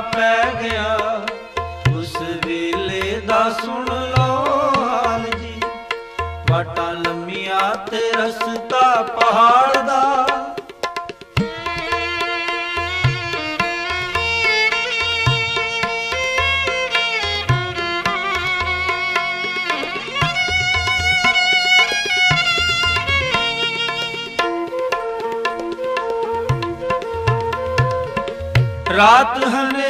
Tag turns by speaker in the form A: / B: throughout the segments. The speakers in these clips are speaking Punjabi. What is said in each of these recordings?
A: ਪੈ ਗਿਆ। ਉਸ ਵੇਲੇ ਦਾ ਸੁਣ ਲਓ ਹਾਲ ਜੀ। ਵਾਟਾਂ ਲੰਮੀਆਂ ਤੇ ਰਸਤਾ ਪਹਾੜ ਦਾ। ਰਾਤ ਹਨੇਰੀ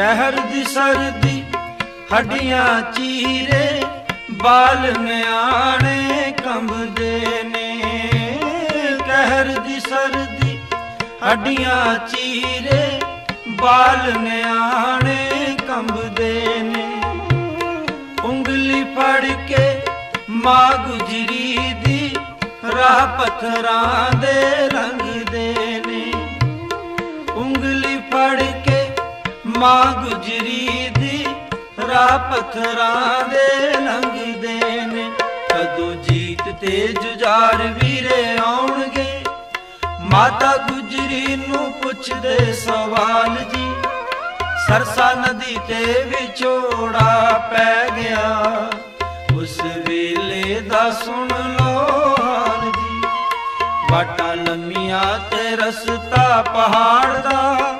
A: ਕਹਿਰ ਦੀ ਸਰਦੀ ਹੱਡੀਆਂ ਚੀਰੇ, ਬਾਲ ਨਿਆਣੇ ਕੰਬਦੇ ਨੇ। ਕਹਿਰ ਦੀ ਸਰਦੀ ਹੱਡੀਆਂ ਚੀਰੇ, ਬਾਲ ਨਿਆਣੇ ਕੰਬਦੇ ਨੇ। ਉਂਗਲੀ ਫੜ ਕੇ ਮਾਂ ਗੁਜਰੀ ਦੀ ਰਾਹ ਪੱਥਰਾਂ ਦੇ ਰੰਗਦੇ ਨੇ। ਉਂਗਲੀ ਫੜ ਕੇ ਮਾਂ ਗੁਜਰੀ ਦੀ ਰਾਹ ਪੱਥਰਾਂ ਦੇ ਲੰਘਦੇ ਨੇ। ਕਦੋਂ ਜੀਤ ਤੇ ਜੁਝਾਰ ਵੀਰੇ ਆਉਣਗੇ। ਮਾਤਾ ਗੁਜਰੀ ਨੂੰ ਪੁੱਛਦੇ ਸਵਾਲ ਜੀ, ਸਰਸਾ ਨਦੀ ਤੇ ਵਿਛੋੜਾ ਪੈ ਗਿਆ। ਉਸ ਵੇਲੇ ਦਾ ਸੁਣ ਲੋ ਹਾਲ ਜੀ, ਵਾਟਾਂ ਲੰਮੀਆਂ ਤੇ ਰਸਤਾ ਪਹਾੜ ਦਾ।